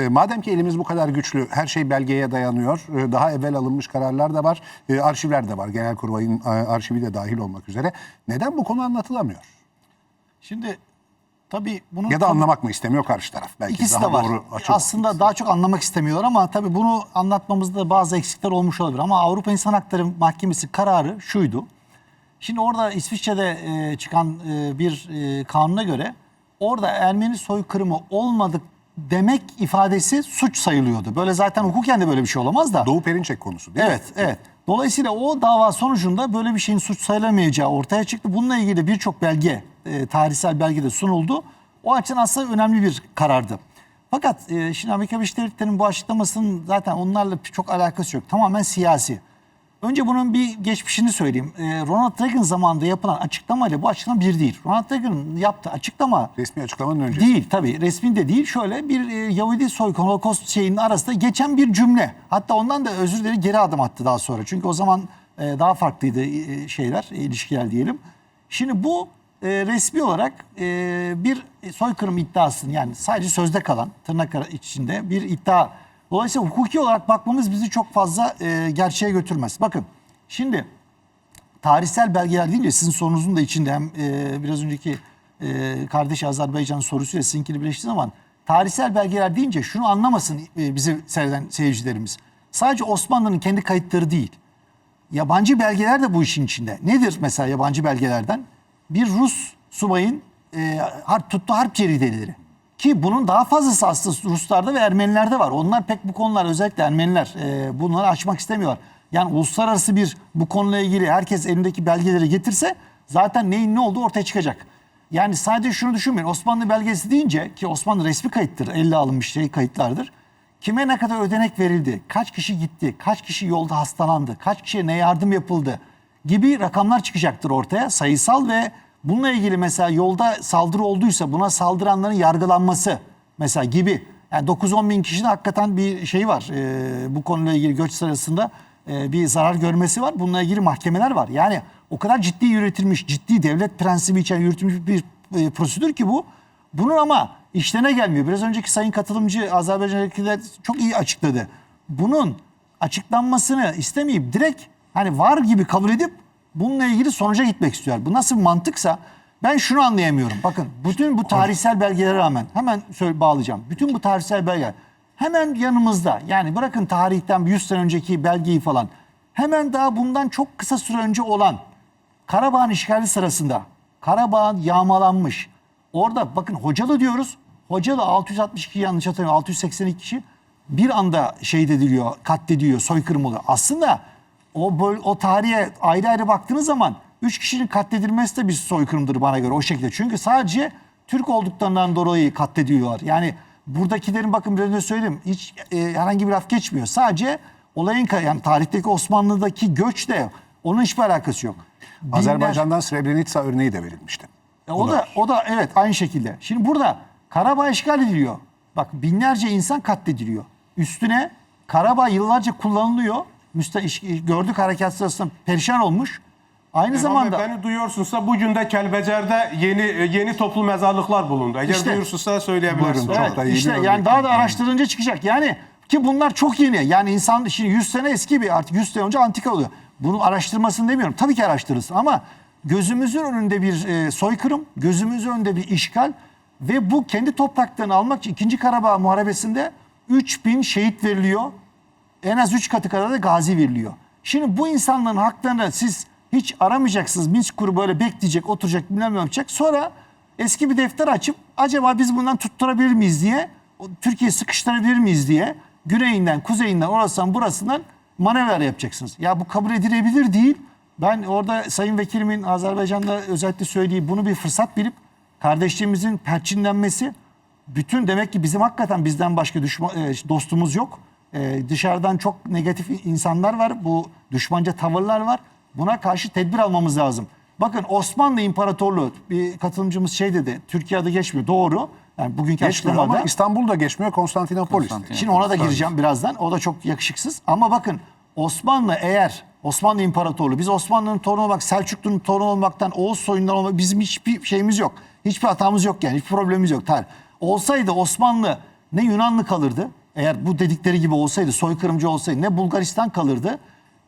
E, Madem ki elimiz bu kadar güçlü, her şey belgeye dayanıyor. e, Daha evvel alınmış kararlar da var, e, arşivler de var. Genelkurmay'ın e, arşivi de dahil olmak üzere. Neden bu konu anlatılamıyor? Şimdi tabii bunu Ya da anlamak mı istemiyor karşı taraf? Belki ikisi daha de var. doğru. Aslında daha çok anlamak istemiyorlar ama tabii bunu anlatmamızda bazı eksikler olmuş olabilir. Ama Avrupa İnsan Hakları Mahkemesi kararı şuydu. Şimdi orada İsviçre'de çıkan bir kanuna göre orada Ermeni soykırımı olmadık demek ifadesi suç sayılıyordu. Böyle zaten hukuken de böyle bir şey olamaz da. Doğu Perinçek konusu değil Evet, evet. Dolayısıyla o dava sonucunda böyle bir şeyin suç sayılamayacağı ortaya çıktı. Bununla ilgili birçok belge, e, tarihsel belge de sunuldu. O açıdan aslında önemli bir karardı. Fakat e, şimdi Amerika Birleşik Devletleri'nin bu açıklamasının zaten onlarla çok alakası yok. Tamamen siyasi. Önce bunun bir geçmişini söyleyeyim. E, Ronald Reagan zamanında yapılan açıklamayla bu açıklama bir değil. Ronald Reagan'ın yaptığı açıklama mi? Resmi açıklamanın öncesi. Değil tabii resmi de değil. Şöyle bir e, Yahudi soykırımı Holocaust şeyinin arasında geçen bir cümle. Hatta ondan da özür dilerim geri adım attı daha sonra. Çünkü o zaman e, daha farklıydı e, şeyler, e, ilişkiler diyelim. Şimdi bu e, resmi olarak e, bir soykırım iddiasının yani sadece sözde kalan tırnak içinde bir iddia. Dolayısıyla hukuki olarak bakmamız bizi çok fazla e, gerçeğe götürmez. Bakın şimdi tarihsel belgeler deyince sizin sorunuzun da içinde hem e, biraz önceki e, kardeş Azerbaycan sorusuyla sizinkini birleştiği zaman tarihsel belgeler deyince şunu anlamasın e, bizi seyreden seyircilerimiz. Sadece Osmanlı'nın kendi kayıtları değil. Yabancı belgeler de bu işin içinde. Nedir mesela yabancı belgelerden? Bir Rus subayın e, harp, tuttuğu harp cerideleri. Ki bunun daha fazlası aslında Ruslarda ve Ermenilerde var. Onlar pek bu konular özellikle Ermeniler e, bunları açmak istemiyorlar. Yani uluslararası bir bu konuyla ilgili herkes elindeki belgeleri getirse zaten neyin ne olduğu ortaya çıkacak. Yani sadece şunu düşünmeyin. Osmanlı belgesi deyince ki Osmanlı resmi kayıttır. Elle alınmış şey kayıtlardır. Kime ne kadar ödenek verildi, kaç kişi gitti, kaç kişi yolda hastalandı, kaç kişiye ne yardım yapıldı gibi rakamlar çıkacaktır ortaya. Sayısal ve bununla ilgili mesela yolda saldırı olduysa buna saldıranların yargılanması mesela gibi. Yani 9-10 bin kişinin hakikaten bir şey var. Ee, bu konuyla ilgili göç sırasında e, bir zarar görmesi var. Bununla ilgili mahkemeler var. Yani o kadar ciddi yürütülmüş, ciddi devlet prensibi içeren yürütülmüş bir e, prosedür ki bu. Bunun ama işlerine gelmiyor. Biraz önceki sayın katılımcı Azerbaycan'dakiler çok iyi açıkladı. Bunun açıklanmasını istemeyip direkt hani var gibi kabul edip bununla ilgili sonuca gitmek istiyor. Bu nasıl bir mantıksa ben şunu anlayamıyorum. Bakın bütün bu tarihsel belgelere rağmen hemen söyle bağlayacağım. Bütün bu tarihsel belgeler hemen yanımızda. Yani bırakın tarihten 100 sene önceki belgeyi falan. Hemen daha bundan çok kısa süre önce olan Karabağ'ın işgali sırasında Karabağ yağmalanmış. Orada bakın Hocalı diyoruz. Hocalı 662 yanlış hatırlamıyorum 682 kişi bir anda şehit ediliyor, katlediliyor, soykırım oluyor. Aslında o böl- o tarihe ayrı ayrı baktığınız zaman 3 kişinin katledilmesi de bir soykırımdır bana göre o şekilde. Çünkü sadece Türk olduklarından dolayı katlediliyorlar. Yani buradakilerin bakın biraz önce söyledim hiç e, herhangi bir laf geçmiyor. Sadece olayın yani tarihteki Osmanlı'daki göçle onun hiçbir alakası yok. Binler- Azerbaycan'dan Srebrenica örneği de verilmişti. e, o da o da evet aynı şekilde. Şimdi burada Karabağ işgal ediliyor. Bak binlerce insan katlediliyor. Üstüne Karabağ yıllarca kullanılıyor. Müste iş- gördük harekat sırasında perişan olmuş. Aynı zamanda Beni duyuyorsunuzsa bugün de Kelbecer'de yeni yeni toplu mezarlıklar bulundu. Eğer İşte. duyursunuzsa söyleyebilirsiniz. Buyurun, çok Evet, da iyi bir işte örnek yani daha da araştırınca çıkacak. Yani ki bunlar çok yeni. Yani insan şimdi 100 sene eski bir artık 100 sene önce antika oluyor. Bunun araştırmasını demiyorum. Tabii ki araştırırsın ama gözümüzün önünde bir e, soykırım, gözümüzün önünde bir işgal ve bu kendi topraklarını almak için 2. Karabağ Muharebesi'nde 3000 şehit veriliyor. En az 3 katı kadar da gazi veriliyor. Şimdi bu insanların haklarını siz hiç aramayacaksınız. Minsk kuru böyle bekleyecek, oturacak, bilmem ne yapacak. Sonra eski bir defter açıp acaba biz bundan tutturabilir miyiz diye, o Türkiye'yi sıkıştırabilir miyiz diye güneyinden, kuzeyinden, orasından, burasından manevralar yapacaksınız. Ya bu kabul edilebilir değil. Ben orada Sayın Vekilimin Azerbaycan'da özellikle söylediği bunu bir fırsat bilip kardeşliğimizin perçinlenmesi bütün demek ki bizim hakikaten bizden başka düşman, e, dostumuz yok. E, dışarıdan çok negatif insanlar var. Bu düşmanca tavırlar var. Buna karşı tedbir almamız lazım. Bakın Osmanlı İmparatorluğu bir katılımcımız şey dedi. Türkiye adı geçmiyor. Doğru. Yani bugünkü Geçmiyor ama. İstanbul'da geçmiyor, Konstantinopolis. Şimdi ona da gireceğim birazdan. O da çok yakışıksız. Ama bakın Osmanlı eğer Osmanlı İmparatorluğu biz Osmanlı'nın torunu olmak, Selçuklu'nun torunu olmaktan, Oğuz soyundan olmak bizim hiçbir şeyimiz yok. Hiçbir hatamız yok yani. Hiçbir problemimiz yok. Tarih. Olsaydı Osmanlı ne Yunanlı kalırdı. Eğer bu dedikleri gibi olsaydı, soykırımcı olsaydı ne Bulgaristan kalırdı.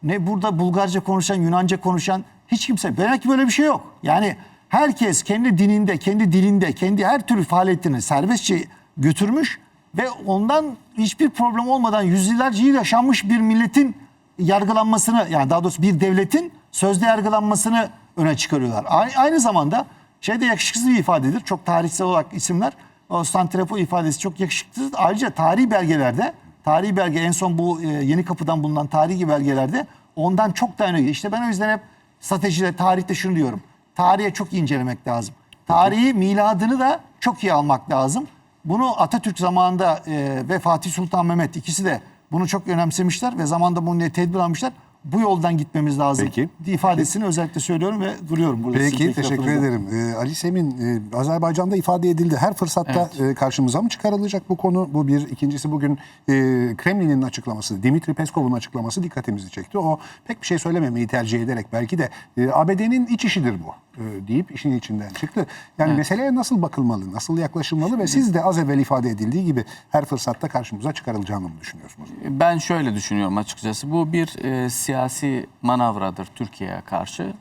Ne burada Bulgarca konuşan, Yunanca konuşan hiç kimse. Demek ki böyle bir şey yok. Yani herkes kendi dininde, kendi dilinde, kendi her türlü faaliyetini serbestçe götürmüş ve ondan hiçbir problem olmadan yüzyıllarca yıl yaşanmış bir milletin yargılanmasını yani daha doğrusu bir devletin sözde yargılanmasını öne çıkarıyorlar. Aynı zamanda şey de yakışıksız bir ifadedir. Çok tarihsel olarak isimler. Ostantirepo ifadesi çok yakışıksız. Ayrıca tarihi belgelerde, tarihi belge en son bu e, Yeni Kapı'dan bulunan tarihi belgelerde ondan çok daha önemli. İşte ben o yüzden hep stratejide, tarihte şunu diyorum. Tarihe çok incelemek lazım. Tarihi miladını da çok iyi almak lazım. Bunu Atatürk zamanında e, ve Fatih Sultan Mehmet ikisi de bunu çok önemsemişler ve zamanda bunu tedbir almışlar. Bu yoldan gitmemiz lazım. Peki. ifadesini özellikle söylüyorum ve duruyorum burada. Peki teşekkür ederim. Ee, Ali Semin e, Azerbaycan'da ifade edildi. Her fırsatta e, karşımıza mı çıkarılacak bu konu? Bu bir. İkincisi bugün e, Kremlin'in açıklaması, Dimitri Peskov'un açıklaması dikkatimizi çekti. O pek bir şey söylememeyi tercih ederek belki de e, ABD'nin iç işidir bu deyip işin içinden çıktı. Yani meseleye nasıl bakılmalı, nasıl yaklaşılmalı ve siz de az evvel ifade edildiği gibi her fırsatta karşımıza çıkarılacağını mı düşünüyorsunuz? Ben şöyle düşünüyorum açıkçası. Bu bir e, siyasi manavradır Türkiye'ye karşı.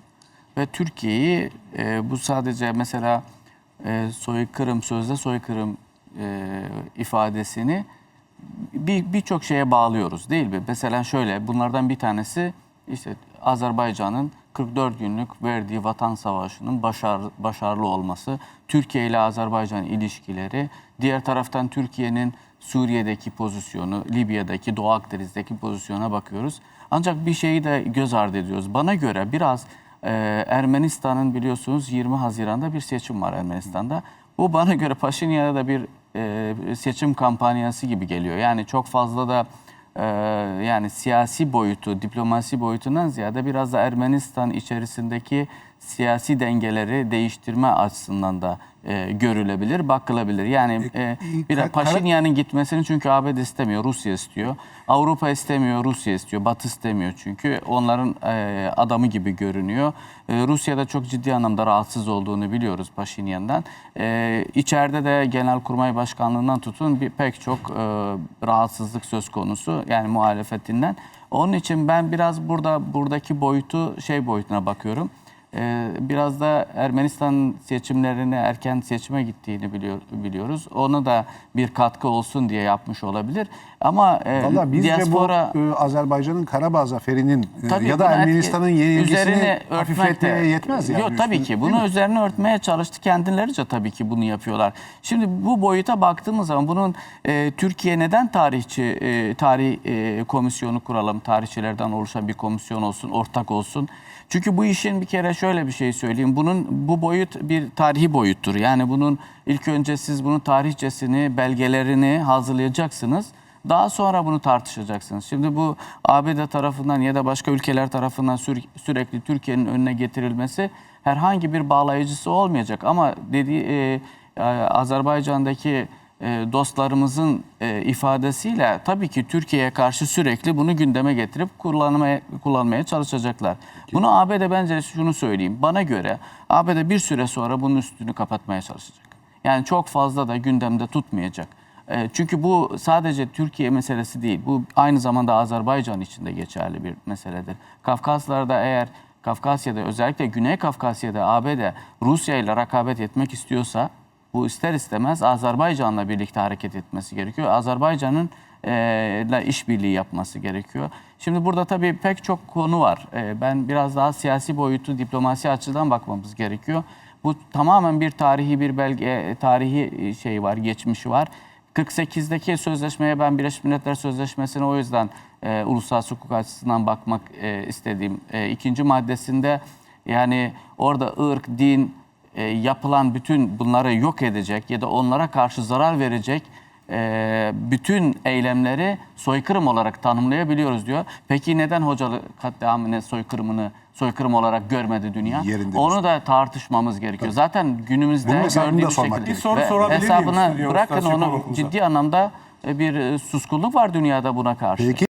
Ve Türkiye'yi e, bu sadece mesela e, soykırım, sözde soykırım e, ifadesini bir birçok şeye bağlıyoruz değil mi? Mesela şöyle bunlardan bir tanesi işte Azerbaycan'ın 44 günlük verdiği vatan savaşının başar, başarılı olması, Türkiye ile Azerbaycan ilişkileri, diğer taraftan Türkiye'nin Suriye'deki pozisyonu, Libya'daki, Doğu Akdeniz'deki pozisyona bakıyoruz. Ancak bir şeyi de göz ardı ediyoruz. Bana göre biraz e, Ermenistan'ın biliyorsunuz 20 Haziran'da bir seçim var Ermenistan'da. Bu bana göre Paşinyan'a da bir e, seçim kampanyası gibi geliyor. Yani çok fazla da e, yani siyasi boyutu, diplomasi boyutundan ziyade biraz da Ermenistan içerisindeki siyasi dengeleri değiştirme açısından da e, görülebilir, bakılabilir. Yani e, bir kar- Paşinyan'ın gitmesini çünkü ABD istemiyor, Rusya istiyor. Avrupa istemiyor, Rusya istiyor. Batı istemiyor çünkü onların e, adamı gibi görünüyor. E, Rusya'da çok ciddi anlamda rahatsız olduğunu biliyoruz Paşinyan'dan. E, içeride de Genelkurmay Başkanlığından tutun bir pek çok e, rahatsızlık söz konusu yani muhalefetinden. Onun için ben biraz burada buradaki boyutu şey boyutuna bakıyorum. Ee, biraz da Ermenistan seçimlerine erken seçime gittiğini biliyor, biliyoruz. Ona da bir katkı olsun diye yapmış olabilir. Ama e, Valla bizce diaspora bu e, Azerbaycan'ın Karabağ zaferinin e, Tabii ya da Ermenistan'ın yenilgisini de- hafifletmeye yetmez yani. Yok tabii Üstün- ki. Bunu üzerine örtmeye çalıştı. Kendilerince tabii ki bunu yapıyorlar. Şimdi bu boyuta baktığımız zaman bunun e, Türkiye neden tarihçi e, tarih e, komisyonu kuralım? Tarihçilerden oluşan bir komisyon olsun, ortak olsun. Çünkü bu işin bir kere şöyle bir şey söyleyeyim. Bunun bu boyut bir tarihi boyuttur. Yani bunun ilk önce siz bunun tarihçesini, belgelerini hazırlayacaksınız. Daha sonra bunu tartışacaksınız. Şimdi bu ABD tarafından ya da başka ülkeler tarafından sür- sürekli Türkiye'nin önüne getirilmesi herhangi bir bağlayıcısı olmayacak. Ama dediği e, e, Azerbaycan'daki dostlarımızın e, ifadesiyle tabii ki Türkiye'ye karşı sürekli bunu gündeme getirip kullanmaya kullanmaya çalışacaklar. Bunu ABD bence şunu söyleyeyim. Bana göre ABD bir süre sonra bunun üstünü kapatmaya çalışacak. Yani çok fazla da gündemde tutmayacak. E, Çünkü bu sadece Türkiye meselesi değil. Bu aynı zamanda Azerbaycan için de geçerli bir meseledir. Kafkaslarda eğer Kafkasya'da özellikle Güney Kafkasya'da ABD Rusya ile rekabet etmek istiyorsa bu ister istemez Azerbaycan'la birlikte hareket etmesi gerekiyor. Azerbaycan'ın e, ile işbirliği yapması gerekiyor. Şimdi burada tabii pek çok konu var. E, ben biraz daha siyasi boyutu, diplomasi açıdan bakmamız gerekiyor. Bu tamamen bir tarihi bir belge, tarihi şey var, geçmişi var. 48'deki sözleşmeye ben Birleşmiş Milletler Sözleşmesi'ne o yüzden e, uluslararası hukuk açısından bakmak e, istediğim. E, ikinci maddesinde yani orada ırk, din, e, yapılan bütün bunları yok edecek ya da onlara karşı zarar verecek e, bütün eylemleri soykırım olarak tanımlayabiliyoruz diyor. Peki neden hocalı katliamını, soykırımını soykırım olarak görmedi dünya? Yerinde Onu da tartışmamız gerekiyor. Zaten günümüzde gördüğümüz şekilde Bir soru sorabilir hesabına bırakın onu ciddi anlamda e, bir suskunluk var dünyada buna karşı. Peki